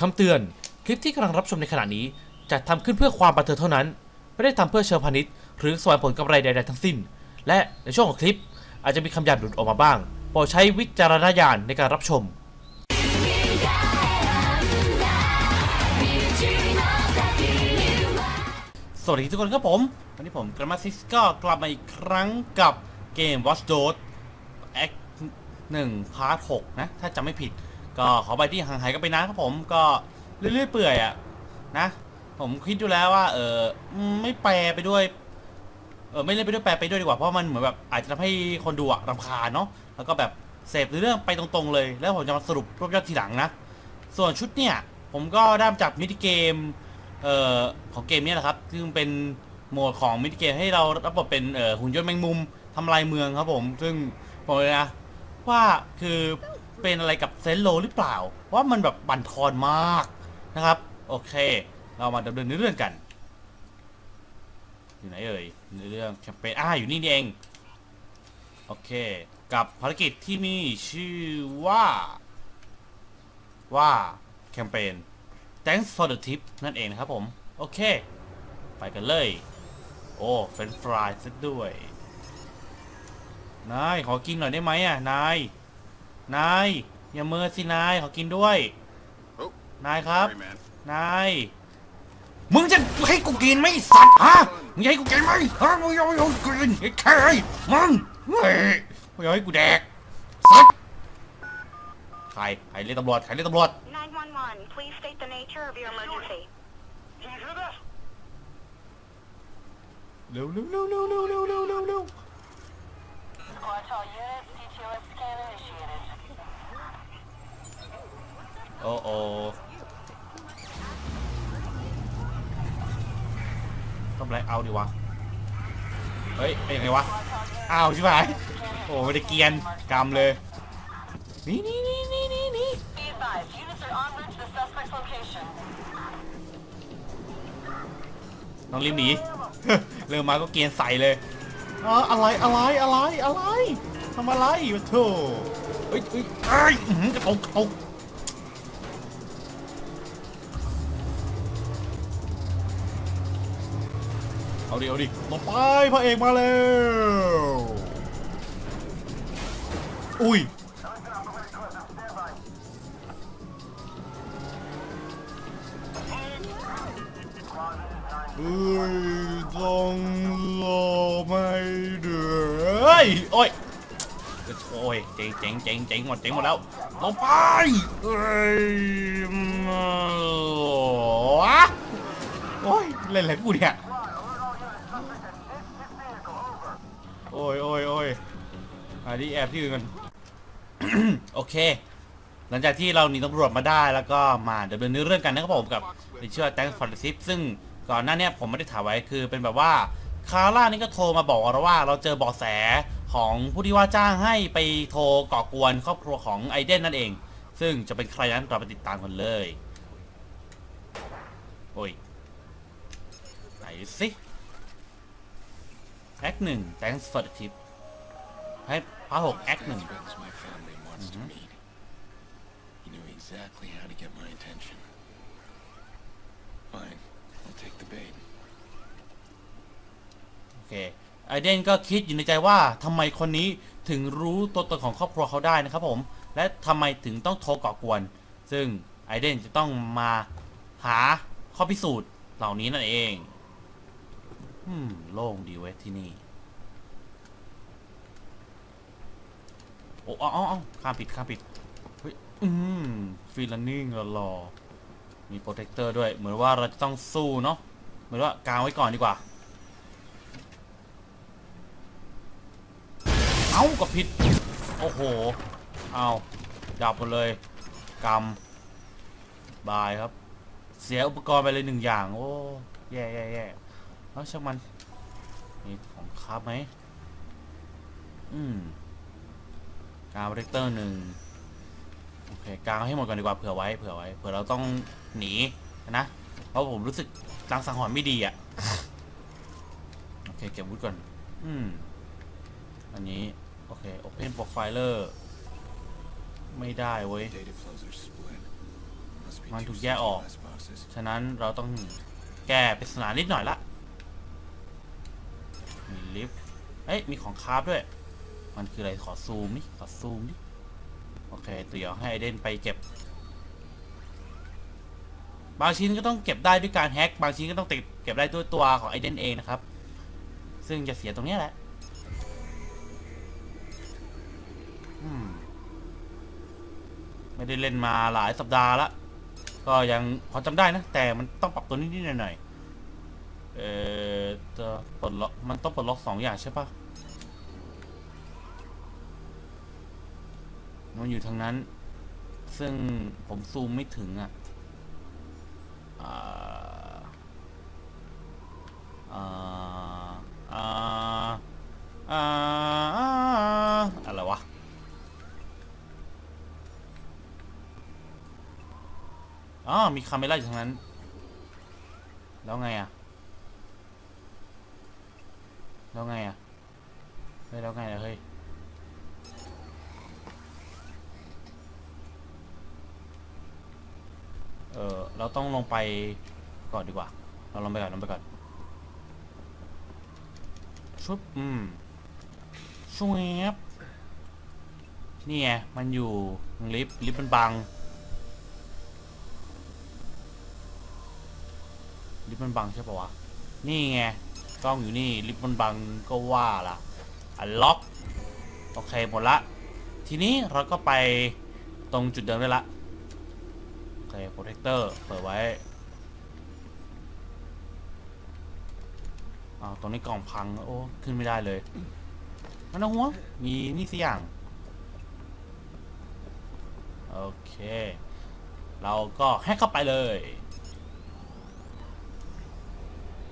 คำเตือน คลิปที่กำลังรับชมในขณะนี้จัดทำขึ้นเพื่อความบันเทิงเท่านั้น ไม่ได้ทำเพื่อเชิงพาณิชย์ หรือสวงผลกำไรใด ๆ ทั้งสิ้น และในช่วงของคลิปอาจจะมีคำหยาบหลุดออกมาบ้าง โปรดใช้วิจารณญาณในการรับชม สวัสดีทุกคนครับผมวันนี้ผมกรมาซิสก็กลับมาอีกครั้งกับเกม Watch Dogs Act 1 Part 6นะ ถ้าจำไม่ผิด ก็ขอไปที่ห่างหายกันไปนะครับผมก็เรื่อยๆเปื่อยอะนะ ผมคิดดูแล้วว่า เออไม่แปลไปด้วย เออไม่เล่นไปด้วยแปลไปด้วยดีกว่าเพราะมันเหมือนแบบอาจจะทำให้คนดูอะรำคาญเนาะแล้วก็แบบเสพเรื่องไปตรงๆเลย แล้วผมจะมาสรุปรวบยอดทีหลังนะ ส่วนชุดเนี่ย ผมก็ได้มาจากมินิเกมเอ่อของเกมเนี้แหละครับ ซึ่งเป็นโหมดของมินิเกมให้เรารับบทเป็นเอ่อหุ่นยนต์แมงมุมทำลายเมืองครับผม ซึ่งบอกเลยนะว่าคือ เป็นอะไรกับเซนโลหรือเปล่า ว่ามันแบบบั่นทอนมากนะครับ โอเค เรามาดำเนินเรื่องกัน อยู่ไหนเอ่ยในเรื่องแคมเปญอ่าอยู่นี่นี่เอง โอเค กับภารกิจที่มีชื่อว่าว่าแคมเปญ thanks for the tip นั่นเองนะครับผม โอเค ไปกันเลย โอ้เฟรนฟรายซะด้วย นาย ขอกินหน่อยได้ไหมอะ นาย นายอย่าเมินสินายขอกินด้วย Oh, นายครับ sorry, man. นาย มึงจะให้กูกินไหมไอ้สัตว์ฮะมึงจะให้กูกินไหมฮะมึงจะให้กูกินไอ้แค่มึงเฮ้ยมึงจะให้กูแดกสัตว์ใครใครเรียกตำรวจใครเรียกตำรวจ 911, please state the nature of your emergency. เร็วเร็วเร็วเร็วเร็วเร็วเร็วเร็วเร็ว Watch all units, CTOS scan initiated. โอ้โอต้องแบล็คเอาดิวะ เฮ้ยเป็นยังไงวะ อ้าวใช่ไหมโอ้ไม่ได้เกียนกำเลย นี่นี่นี่นี่นี่นี่ต้องรีบหนี เริ่มมาก็เกียนใส่เลยอ๋ออะไรอะไรอะไรอะไรทำอะไรวะโธ่เฮ้ยเฮ้ยเอ้ยอื้อหือกระตกกระตก เอาดิเอาดิลงไปพระเอกมาแล้ว อุ้ยเอ้ยต้องรอไม่เดือดโอ้ยโอ้ยเจ๋งเจ๋งเจ๋งเจ๋งหมดเจ๋งหมดแล้วลงไปเอ้ยโอ้ยเล่นอะไรกูเนี่ย โอ้ยโอ้ยโอ้ยอันนี้แอบที่อื่นกันโอเค หลังจากที่เราหนีตำรวจมาได้แล้วก็มาดำเนินเรื่องกันนะครับผมกับในชื่อว่า Thanks for the Tip ซึ่งก่อนหน้านี้ผมไม่ได้ถ่ายไว้คือเป็นแบบว่าคาร่านี่ก็โทรมาบอกเราว่าเราเจอเบาะแสของผู้ที่ว่าจ้างให้ไปโทรก่อกวนครอบครัวของไอเดนนั่นเอง ซึ่งจะเป็นใครนั้นเราไปติดตามกันเลย โอ้ยไหนสิ แอคหนึ่ง Thanks for the Tip ให้พาร์ทหกแอคหนึ่ง Friends my family wants to meet. He knew exactly how to get my attention. Fine, I'll take the bait. โอเค ไอเดนก็คิดอยู่ในใจว่าทำไมคนนี้ถึงรู้ตัวตนของครอบครัวเขาได้นะครับผม และทำไมถึงต้องโทรก่อกวน ซึ่งไอเดนจะต้องมาหาข้อพิสูจน์เหล่านี้นั่นเอง อืม โล่งดีเว้ยที่นี่ โอ้เอ้าเอาเอาข้ามผิดข้ามผิด เฮ้ย อืมฟีลนิ่งรอมีโปรเทคเตอร์ด้วย เหมือนว่าเราจะต้องสู้เนาะ เหมือนว่ากางไว้ก่อนดีกว่า เอ้าก็ผิด โอ้โห เอาดับหมดเลยกำบายครับ เสียอุปกรณ์ไปเลยหนึ่งอย่าง โอ้ แย่แย่แย่ แล้วช่างมันมีของครับไหมอืมกาวเรกเตอร์หนึ่งโอเคกางให้หมดก่อนดีกว่าเผื่อไว้เผื่อไว้เผื่อเราต้องหนีนะเพราะผมรู้สึกลางสังหรณ์ไม่ดีอะโอเคเก็บวุธก่อน อืม อันนี้ โอเค Open Profiler ไม่ได้เว้ย มันถูกแยกออก ฉะนั้นเราต้องแก้ปริศนานิดหน่อยละ ลิฟต์เอ้ย มีของคราฟด้วย มันคืออะไรขอซูมนี่ขอซูมนี่โอเคเดี๋ยวให้เดนไปเก็บ บางชิ้นก็ต้องเก็บได้ด้วยการแฮ็กบางชิ้นก็ต้องเก็บเก็บได้ด้วยตัวของไอเดนเองนะครับ ซึ่งจะเสียตรงนี้แหละมไม่ได้เล่นมาหลายสัปดาห์ละก็ยังพอจำได้นะ แต่มันต้องปรับตัวนิดๆหน่อยๆ เอ่อจะปลดล็อกมันต้องปลดล็อกสองอย่างใช่ปะมันอยู่ทางนั้น ซึ่งผมซูมไม่ถึงอะอ่าอ่าอ่าอ่าอะไรวะอ๋อมีคาเมล่าอยู่ทางนั้น แล้วไงอะ แล้วไงอะ เฮ้ยแล้วไงอะเฮ้ย เออเราต้องลงไปก่อนดีกว่า เราลงไปก่อนลงไปก่อน ชุบ อืมชวบนี่ไง มันอยู่ลิฟต์ลิฟต์มันบัง ลิฟต์มันบังใช่ปะวะ นี่ไง กล้องอยู่นี่ลิฟต์มันบังก็ว่าล่ะอันล็อกโอเคหมดละ ทีนี้เราก็ไปตรงจุดเดิมได้ละโอเคโปรเทคเตอร์เปิดไว้อ้าวตรงนี้กล่องพังโอ้ขึ้นไม่ได้เลยมันเอาหัวมีนี่สิอย่างโอเค เราก็แฮกเข้าไปเลย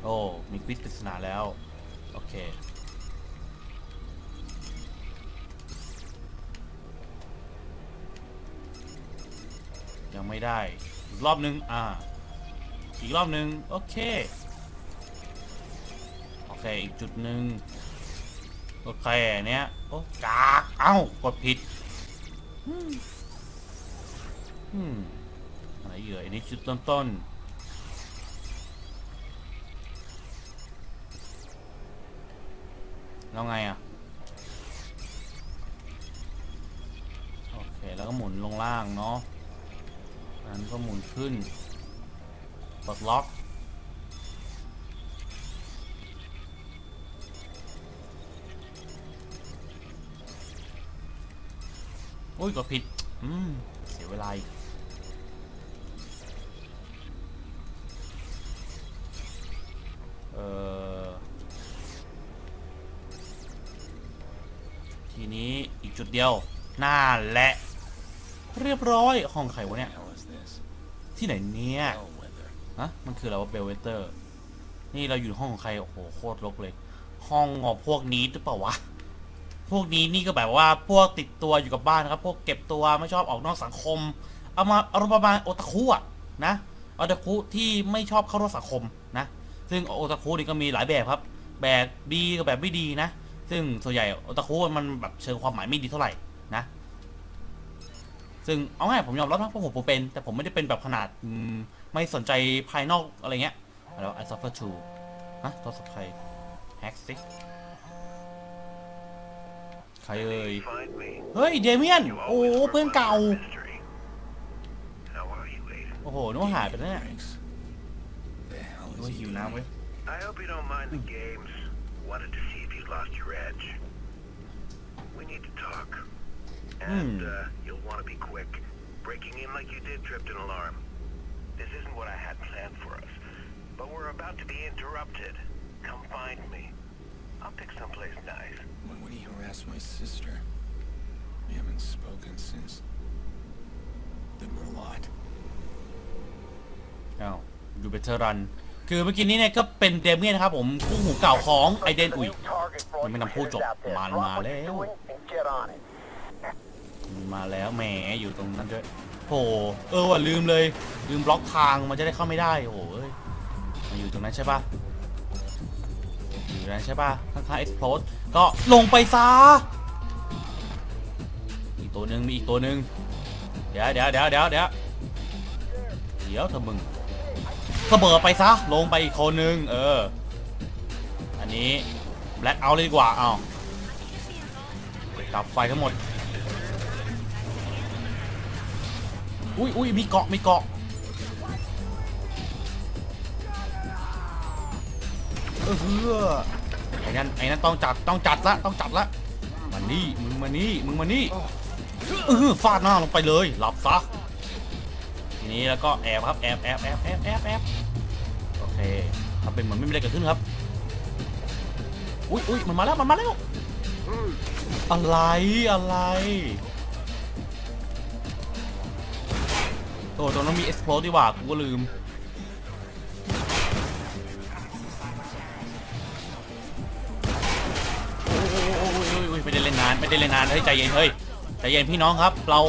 โอ้ มีควิสปริศนาแล้ว โอเค ยังไม่ได้ อีกรอบนึง อ่า อีกรอบนึง โอเค โอเค อีกจุดหนึ่งโอเคอันเนี้ย โอ้กาก เอ้ากดผิด อืม อะไรเอ่ยอันนี้จุดต้นต้นๆ แล้วไงอะ โอเค แล้วก็หมุนลงล่างเนาะอันก็หมุนขึ้นปลดล็อกอุ้ยกดผิด อืม เสียเวลาอีกเอ่อ ทีนี้อีกจุดเดียวน่าแหละเรียบร้อยห้องใครวะเนี่ย ที่ไหนเนี่ยฮะมันคืออะไรวะเบลเวเตอร์ นี่เราอยู่ห้องของใคร โอ้โห โคตรรกเลย ห้องของพวกนี้หรือเปล่าวะ พวกนี้นี่ก็แบบว่าพวกติดตัวอยู่กับบ้านครับ พวกเก็บตัวไม่ชอบออกนอกสังคม เอามาอารมณ์ประมาณโอตาคุอะนะ โอตาคุที่ไม่ชอบเข้าร่วมสังคมนะ ซึ่งโอตาคุนี่ก็มีหลายแบบครับ แบบดีกับแบบไม่ดีนะ ซึ่งส่วนใหญ่โอตาคุมันแบบเชิงความหมายไม่ดีเท่าไหร่นะ ซึ่งเอาง่ายผมยอมรับนะเพราะผมผมเป็น แต่ผมไม่ได้เป็นแบบขนาดอืมไม่สนใจภายนอกอะไรเงี้ยแล้ว I suffer too ฮะโทรศัพท์ใครแฮกซิใครเอ่ย Find me. เฮ้ยเดเมียน You โอ้ always เพื่อน remind เก่า me of mystery. How are you, Aiden? โอ้โหนึกว่าหายไปแล้วเนี่ย Thanks. The hell นึกว่า is he หิว doing? น้ำเว้ย I hope you don't mind the games. Wanted to see you've lost your edge. We need to talk. And, hmm. uh, you'll want to be quick. Breaking in like you did tripped an alarm. This isn't what I had planned for us. But we're about to be interrupted. Come find me. I'll pick someplace nice. When would he harass my sister? We haven't spoken since... the lot. Oh, you better run. คือเมื่อกี้นี้เนี่ยก็เป็นเดเมียนนะครับผมคู่หูเก่าของไอเดนอุยยังไม่นำพูดจบมามาแล้วมาแล้วแหมอยู่ตรงนั้นด้วยโหเออว่ะลืมเลย ลืมบล็อกทางมันจะได้เข้าไม่ได้โอ้ยมันอยู่ตรงนั้นใช่ปะอยู่ตรงนั้นใช่ปะข้างๆ explode ก็ลงไปซะอีกตัวหนึ่งมีอีกตัวหนึ่งเดี๋ยวเดี๋ยวเดี๋ยวเดี๋ยวเดี๋ยวเดี๋ยวเธอมึง ระเบิดไปซะ ลงไปอีกคนนึง เออ อันนี้แบล็คเอาเลยดีกว่าเอาดับไฟทั้งหมด อุ้ยอุ้ยมีเกาะ มีเกาะ เออเฮือไอ้นั่น ไอ้นั่นต้องจัด ต้องจัดละ ต้องจัดละ มานี่ มึงมานี่ มึงมานี่ เออฟาดหน้าลงไปเลย หลับซะ นี้แล้วก็แอบครับแอบแอบแอบแอบแอบแอบโอเคทำเป็นเหมือนไม่มีอะไรเกิดขึ้นครับ อุ้ยอุ้ยมันมาแล้วมันมาแล้วอะไรอะไรโอ้ตรงนั้นมี explode ดีกว่ากูก็ลืมโอ้โอ้ยโอ้ยโอ้ยโอ้ยไม่ได้เล่นนานไม่ได้เล่นนานเฮ้ยใจเย็นเฮ้ยใจเย็นพี่น้องครับ เรา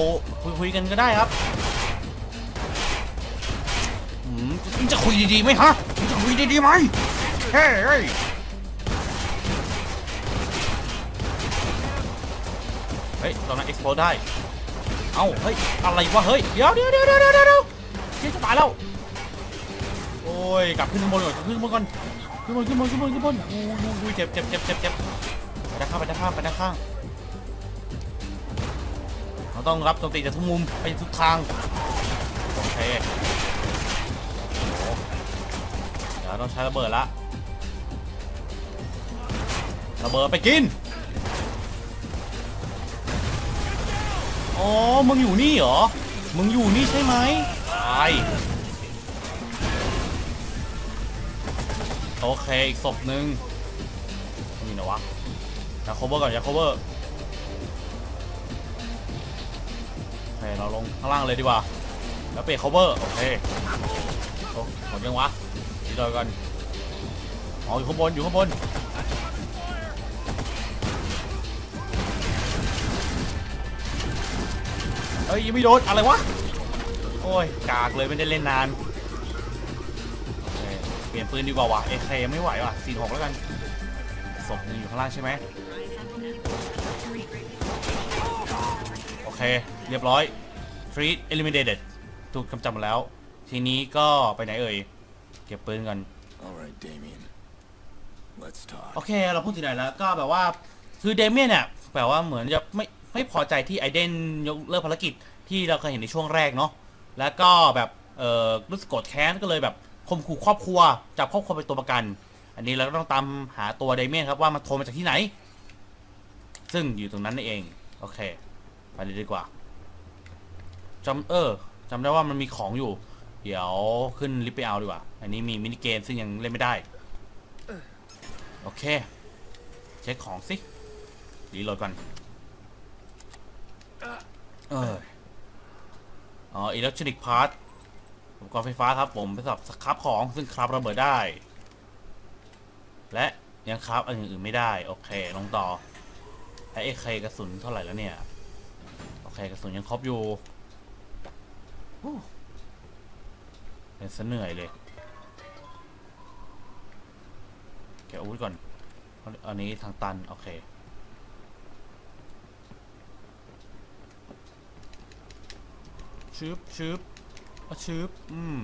คุยคุยกันก็ได้ครับ มจะจะคุยดีๆไหมฮะจะคุยดีๆไหมเฮ้ยเฮ้ยเฮ้ยตอนนั้น explode ได้ เอ้า เฮ้ย อะไรวะ เฮ้ย เดี๋ยวเดี๋ยวเดี๋ยวเดี๋ยวเดี๋ยวเดี๋ยวเจะตายแล้ว โอ้ย กลับขึ้นบนก่อนกลับขึ้นบนก่อน ขึ้นบนขึ้นบนขึ้นบนขึ้นบนโอ้ยโอ้ยเจ็บเจ็บเจ็บเจ็บเจ็บไปด้านข้างไปด้านข้างไปด้านข้าง เราต้องรับโจมตีจากทุกมุมไปทุกทาง โอเค ต้องใช้ระเบิดละระเบิดไปกิน อ๋อ มึงอยู่นี่เหรอ มึงอยู่นี่ใช่ไหมตายโอเค อีกศพหนึ่งนี่นะวะ อย่า cover ก่อน อย่า cover โอเค เราลงข้างล่างเลยดีกว่า แล้วเปลี่ยน cover โอเคโอ้หมดยังวะ ดีเลยก่อนอ๋ออยู่ข้างบนอยู่ข้างบนเฮ้ยยังไม่โดนอะไรวะโอ้ยกากเลยไม่ได้เล่นนานเเปลี่ยนปืนดีกว่าวะเอเคไม่ไหวว่ะสี่หกแล้วกันศพนึงอยู่ข้างล่างใช่ไหมโอเค เรียบร้อย treat eliminated ถูกกำจัดหมดแล้ว ทีนี้ก็ไปไหนเอ่ย เก็บปืนกัน All right, Damien. Let's talk. โอเค เราพูดถึงไหนแล้วก็แบบว่าคือเดเมียนเนี่ยแบบว่าเหมือนจะไม่ไม่พอใจที่ไอเดนยกเลิกภารกิจที่เราเคยเห็นในช่วงแรกเนาะแล้วก็แบบเออรู้สึกโกรธแค้นก็เลยแบบข่มขู่ครอบครัวจับครอบครัวเป็นตัวประกัน อันนี้เราก็ต้องตามหาตัวเดเมียนครับว่ามันโทรมาจากที่ไหน ซึ่งอยู่ตรงนั้นนั่นเอง โอเค ไปเลยดีกว่าจำเออจำได้ว่ามันมีของอยู่ เดี๋ยวขึ้นลิฟต์ไปเอาดีกว่า อันนี้มีมินิเกมซึ่งยังเล่นไม่ได้ โอเค เช็คของสิรีโหลดก่อน เอออ๋ออิเล็กทรอนิกพาร์ทอุปกรณ์ไฟฟ้าครับผมไปสำหรับสครับของซึ่งครับระเบิดได้ และยังครับอันอื่นๆไม่ได้ โอเค ลงต่อไอ้เคกระสุนเท่าไหร่แล้วเนี่ย โอเค กระสุนยังครบอยู่ฮู้เป็น ซะเหนื่อยเลยเก็บอาวุธก่อน อันนี้ทางตัน โอเค ชึบชึบอะชึบ อืม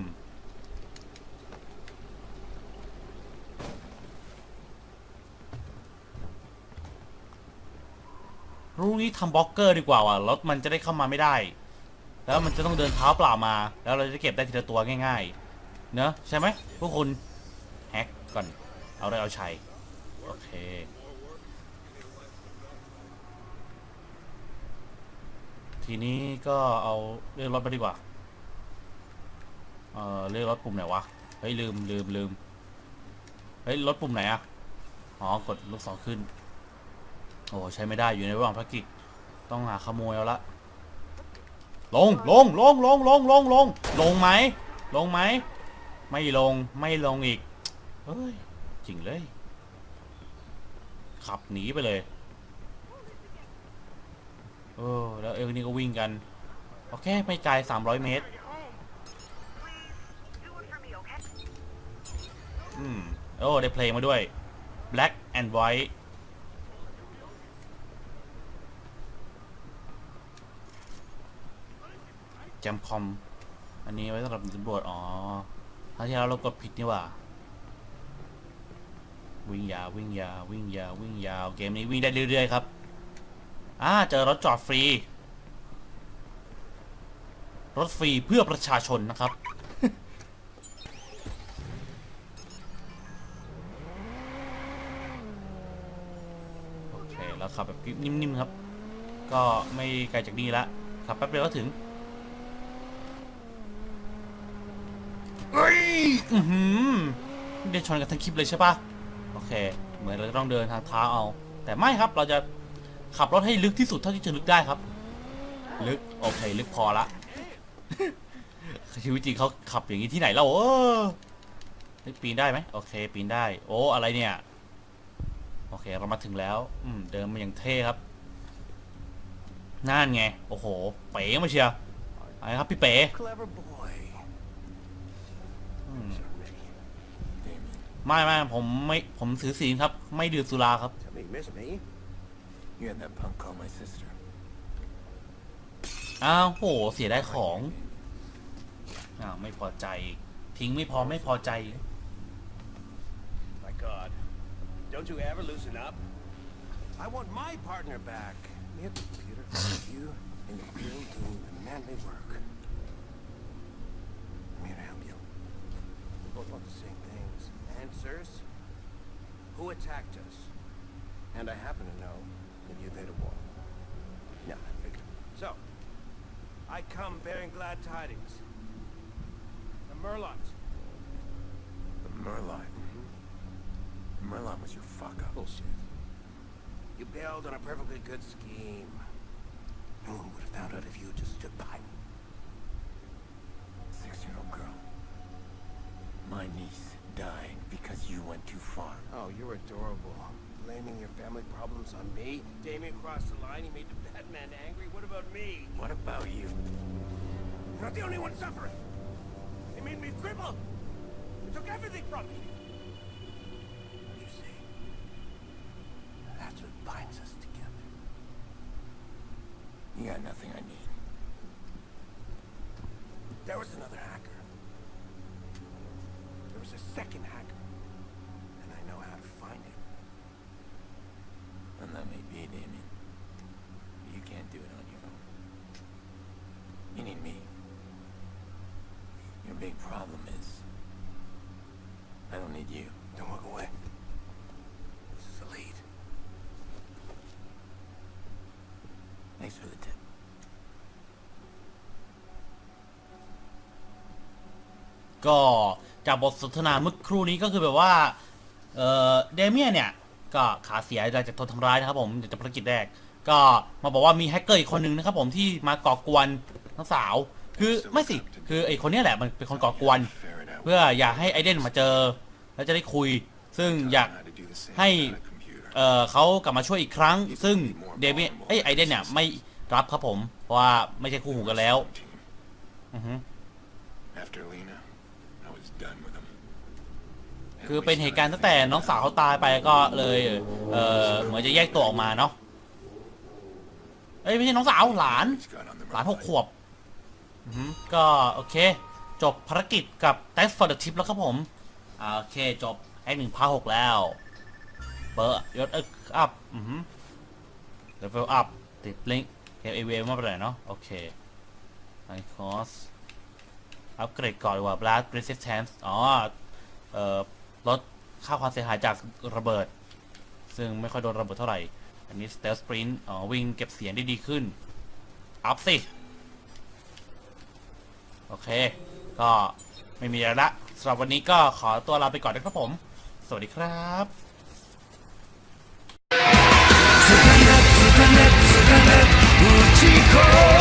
รู้นี้ทำบล็อกเกอร์ดีกว่าว่ะรถมันจะได้เข้ามาไม่ได้ แล้วมันจะต้องเดินเท้าเปล่ามา แล้วเราจะเก็บได้ทีละตัวง่ายๆ เนอะใช่ไหมพวกคุณแฮกก่อน เอาได้เอาชัยโอเคทีนี้ก็เอาเลือกรถไปดีกว่า เออเลือกรถปุ่มไหนวะ เฮ้ยลืมลืมลืม เฮ้ยรถปุ่มไหนอะอ๋อกดลูกศรขึ้น โอ้ใช้ไม่ได้อยู่ในระหว่างภารกิจ ต้องหาขโมยเอาละ ลงลงลงลงลงลงลงลงไหมลงไหมไม่ลงไม่ลงอีกเฮ้ยจริงเลย ขับหนีไปเลยเออแล้วเอลนี่ก็วิ่งกันโอเคไม่ไกล300 เมตรอืมโอ้ได้เพลงมาด้วย Black and White จมคอม อันนี้ไว้สำหรับตำรวจอ๋อคราวที่แล้วเรากดผิดนี่ว่า วิ่งยาววิ่งยาววิ่งยาววิ่งยาวเกมนี้วิ่งได้เรื่อยๆครับอ่าเจอรถจอดฟรี รถฟรีเพื่อประชาชนนะครับโอเคแล้วขับแบบนิ่มๆครับ ก็ไม่ไกลจากนี่ละ ขับแป๊บเดียวก็ถึงเฮ้ย อือหือเดินชนกันทั้งคลิปเลยใช่ปะโอเค เหมือนเราจะต้องเดินทางเท้าเอา แต่ไม่ครับเราจะขับรถให้ลึกที่สุดเท่าที่จะลึกได้ครับ ลึกโอเคลึกพอละ ชีวิตจริงเขาขับอย่างนี้ที่ไหนเราเออเฮ้ยปีนได้ไหมโอเค ปีนได้ โอ้อะไรเนี่ย โอเคเรามาถึงแล้วอืมเดินมาอย่างเท่ครับนั่นไง โอ้โห เป๋มาเชียร์อะไรครับพี่เป๋ Clever boy. อืม So ready. Damien, ไม่ไม่ผมไม่ผมถือศีลครับ ไม่ดื่มสุราครับ Tell me, miss me? you had that punk call my sister. อ้าวโหเสียได้ของอ้าวไม่พอใจทิ้งไม่พอไม่พอใจ My God. Don't you ever loosen up? I want my partner back. Me at the computer, you and your girl doing the manly work. I'm here to help you. We both want the same Answers. Who attacked us? And I happen to know that you evaded war. Yeah, I figured. So, I come bearing glad tidings. The Merlots. The Merlot. The Merlot was your fuck up. Bullshit. You bailed on a perfectly good scheme. No one would have found out if you just stood by me. Six-year-old girl. My niece died because you went too far. Oh, you're adorable. Blaming your family problems on me? Damien crossed the line, he made the Batman angry. What about me? What about you? You're not the only one suffering. They made me cripple. They took everything from me. You see? That's what binds us together. You got nothing I need. There was another hacker. There was a second hacker. Your big problem is... I don't need you. Don't walk away. This is a lead. Thanks for the tip. ก็จากบทสนทนาเมื่อครู่นี้ก็คือแบบว่า เอ่อ เดเมียนเนี่ย ก็ขาเสียหลังจากโดนทำร้ายนะครับผมจากภารกิจแรก ก็มาบอกว่ามีแฮกเกอร์อีกคนนึงนะครับผมที่มาก่อกวนน้องสาว คือไม่สิ คือไอคนเนี้ยแหละมันเป็นคนก่อกวน Ferret out เพื่ออยากให้ไอเดนมาเจอ แล้วจะได้คุย ซึ่งอยาก how to do the same ให้ on a computer. เอ่อเขากลับมาช่วยอีกครั้ง ซึ่งเดเมียนไอยไอเดนเนี่ยไม่รับครับผม เพราะว่าไม่ใช่คู่หูกันแล้ว Team. อือฮึ After Lena, I was done with him. คือเป็นเหตุการณ์ตั้งแต่น้องสาวเขาตายไปก็เลยเออเหมือนจะแยกตัวออกมาเนาะเอ้ยไม่ใช่น้องสาวหลาน He's got on the หลานหก Merlot. ขวบ อือหือก็โอเค จบภารกิจกับ Thanks for the tip แล้วครับผมอ่าโอเคจบแอคหนึ่งพาหกแล้วเบอร์ยศเอิกอัพอือหือเลเวลอัพติดลิงก์เกมเอเวมาไปไหนเนาะโอเคไอคอสอัปเกรดก่อนดีกว่า Blast Resistance อ๋อเอ่อลดค่าความเสียหายจากระเบิด ซึ่งไม่ค่อยโดนระเบิดเท่าไหร่ อันนี้ Stealth Sprint อ๋อวิ่งเก็บเสียงได้ดีขึ้น อัพสิ โอเค ก็ไม่มีอะไรละสำหรับวันนี้ก็ขอตัวลาไปก่อนนะครับผม สวัสดีครับ 打ち込